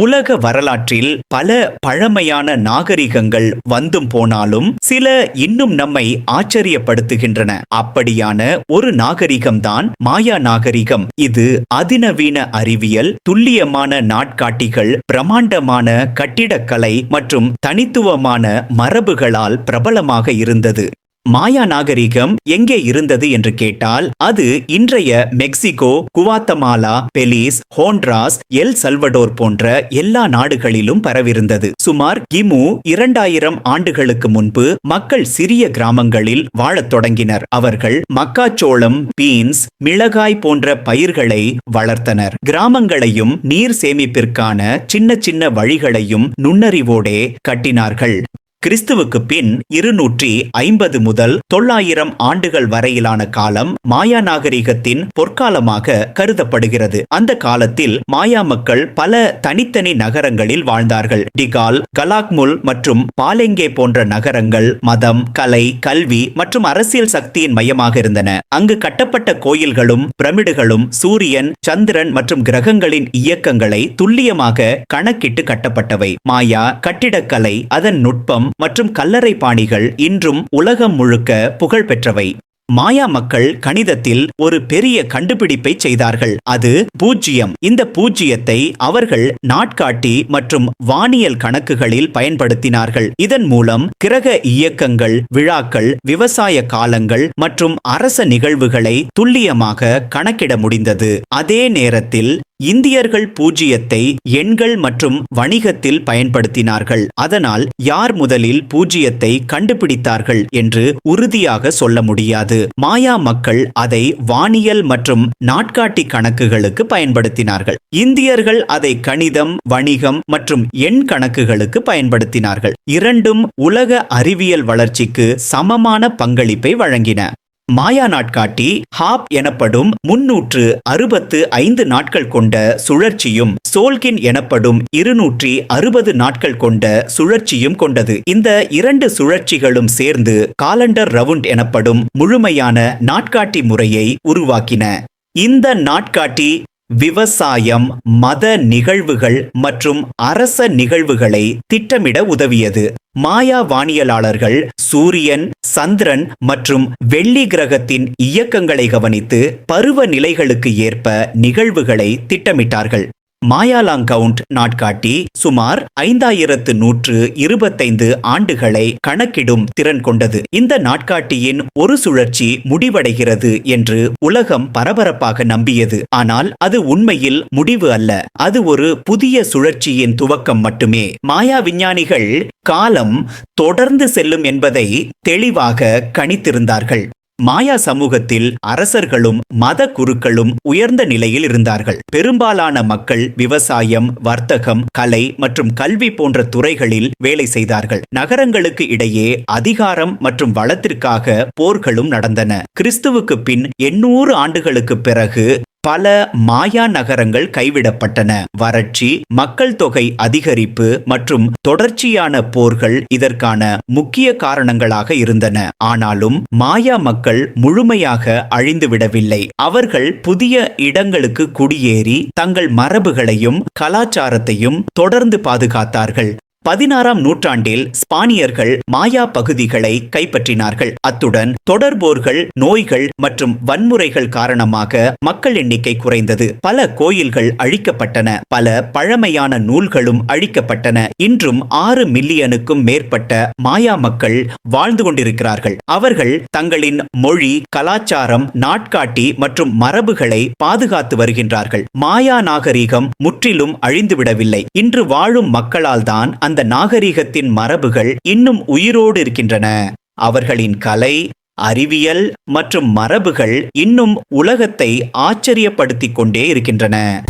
உலக வரலாற்றில் பல பழமையான நாகரிகங்கள் வந்தும் போனாலும் சில இன்னும் நம்மை ஆச்சரியப்படுத்துகின்றன. அப்படியான ஒரு நாகரிகம்தான் மாயா நாகரிகம். இது அதிநவீன அறிவியல் துல்லியமான நாட்காட்டிகள் பிரமாண்டமான கட்டிடக்கலை மற்றும் தனித்துவமான மரபுகளால் பிரபலமாக இருந்தது. மாயா நாகரிகம் எங்கே இருந்தது என்று கேட்டால் அது இன்றைய Mexico Guatemala Belize Honduras El Salvador போன்ற எல்லா நாடுகளிலும் பரவிருந்தது சுமார் கிமு இரண்டாயிரம் ஆண்டுகளுக்கு முன்பு மக்கள் சிறிய கிராமங்களில் வாழத் தொடங்கினர். அவர்கள் மக்காச்சோளம் பீன்ஸ் மிளகாய் போன்ற பயிர்களை வளர்த்தனர். கிராமங்களையும் நீர் சேமிப்பிற்கான சின்ன சின்ன வழிகளையும் நுண்ணறிவோடே கட்டினார்கள். கிறிஸ்துவுக்கு பின் இருநூற்றி ஐம்பது முதல் தொள்ளாயிரம் ஆண்டுகள் வரையிலான காலம் மாயா நாகரிகத்தின் பொற்காலமாக கருதப்படுகிறது. அந்த காலத்தில் மாயா மக்கள் பல தனித்தனி நகரங்களில் வாழ்ந்தார்கள். டிகால் கலாக்முல் மற்றும் பாலெங்கே போன்ற நகரங்கள் மதம் கலை கல்வி மற்றும் அரசியல் சக்தியின் மையமாக இருந்தன. அங்கு கட்டப்பட்ட கோயில்களும் பிரமிடுகளும் சூரியன் சந்திரன் மற்றும் கிரகங்களின் இயக்கங்களை துல்லியமாக கணக்கிட்டு கட்டப்பட்டவை. மாயா கட்டிடக்கலை அதன் நுட்பம் மற்றும் கல்லறை பாணிகள் இன்றும் உலகம் முழுக்க புகழ் பெற்றவை. மாயா மக்கள் கணிதத்தில் ஒரு பெரிய கண்டுபிடிப்பை செய்தார்கள். அது பூஜ்ஜியம் இந்த பூஜ்ஜியத்தை அவர்கள் நாட்காட்டி மற்றும் வானியல் கணக்குகளில் பயன்படுத்தினார்கள். இதன் மூலம் கிரக இயக்கங்கள் விழாக்கள் விவசாய காலங்கள் மற்றும் அரச நிகழ்வுகளை துல்லியமாக கணக்கிட முடிந்தது. அதே நேரத்தில் இந்தியர்கள் பூஜ்ஜியத்தை எண்கள் மற்றும் வணிகத்தில் பயன்படுத்தினார்கள். அதனால் யார் முதலில் பூஜ்ஜியத்தை கண்டுபிடித்தார்கள் என்று உறுதியாக சொல்ல முடியாது. மாயா மக்கள் அதை வானியல் மற்றும் நாட்காட்டி கணக்குகளுக்கு பயன்படுத்தினார்கள். இந்தியர்கள் அதை கணிதம் வணிகம் மற்றும் எண் கணக்குகளுக்கு பயன்படுத்தினார்கள். இரண்டும் உலக அறிவியல் வளர்ச்சிக்கு சமமான பங்களிப்பை வழங்கின. மாயா நாட்காட்டி ஹாப் எனப்படும் முன்னூற்று அறுபத்து ஐந்து நாட்கள் கொண்ட சுழற்சியும் சோல்கின் எனப்படும் இருநூற்றி அறுபது நாட்கள் கொண்ட சுழற்சியும் கொண்டது. இந்த இரண்டு சுழற்சிகளும் சேர்ந்து காலண்டர் ரவுண்ட் எனப்படும் முழுமையான நாட்காட்டி முறையை உருவாக்கின. இந்த நாட்காட்டி விவசாயம் மத நிகழ்வுகள் மற்றும் அரச நிகழ்வுகளை திட்டமிட உதவியது. மாயா வானியலாளர்கள் சூரியன் சந்திரன் மற்றும் வெள்ளி கிரகத்தின் இயக்கங்களை கவனித்து பருவ நிலைகளுக்கு ஏற்ப நிகழ்வுகளை திட்டமிட்டார்கள். மாயாலாங் கவுண்ட் நாட்காட்டி சுமார் ஐந்தாயிரத்து நூற்று இருபத்தைந்து ஆண்டுகளை கணக்கிடும் திறன் கொண்டது. இந்த நாட்காட்டியின் ஒரு சுழற்சி முடிவடைகிறது என்று உலகம் பரபரப்பாக நம்பியது. ஆனால் அது உண்மையில் முடிவு அல்ல. அது ஒரு புதிய சுழற்சியின் துவக்கம் மட்டுமே. மாயா விஞ்ஞானிகள் காலம் தொடர்ந்து செல்லும் என்பதை தெளிவாக கணித்திருந்தார்கள். மாயா சமூகத்தில் அரசர்களும் மத குருக்களும் உயர்ந்த நிலையில் இருந்தார்கள். பெரும்பாலான மக்கள் விவசாயம் வர்த்தகம் கலை மற்றும் கல்வி போன்ற துறைகளில் வேலை செய்தார்கள். நகரங்களுக்கு இடையே அதிகாரம் மற்றும் வளத்திற்காக போர்களும் நடந்தன. கிறிஸ்துவுக்கு பின் எண்ணூறு ஆண்டுகளுக்கு பிறகு பல மாயா நகரங்கள் கைவிடப்பட்டன. வறட்சி மக்கள் தொகை அதிகரிப்பு மற்றும் தொடர்ச்சியான போர்கள் இதற்கான முக்கிய காரணங்களாக இருந்தன. ஆனாலும் மாயா மக்கள் முழுமையாக அழிந்துவிடவில்லை அவர்கள் புதிய இடங்களுக்கு குடியேறி தங்கள் மரபுகளையும் கலாச்சாரத்தையும் தொடர்ந்து பாதுகாத்தார்கள். பதினாறாம் நூற்றாண்டில் ஸ்பானியர்கள் மாயா பகுதிகளை கைப்பற்றினார்கள். அத்துடன் தொடர்போர்கள் நோய்கள் மற்றும் வன்முறைகள் காரணமாக மக்கள் எண்ணிக்கை குறைந்தது. பல கோயில்கள் அழிக்கப்பட்டன. பல பழமையான நூல்களும் அழிக்கப்பட்டன. இன்றும் ஆறு மில்லியனுக்கும் மேற்பட்ட மாயா மக்கள் வாழ்ந்து கொண்டிருக்கிறார்கள். அவர்கள் தங்களின் மொழி கலாச்சாரம் நாட்காட்டி மற்றும் மரபுகளை பாதுகாத்து வருகின்றார்கள். மாயா நாகரிகம் முற்றிலும் அழிந்துவிடவில்லை. இன்று வாழும் மக்களால் தான் அந்த நாகரிகத்தின் மரபுகள் இன்னும் உயிரோடு இருக்கின்றன. அவர்களின் கலை அறிவியல் மற்றும் மரபுகள் இன்னும் உலகத்தை ஆச்சரியப்படுத்திக் கொண்டே இருக்கின்றன.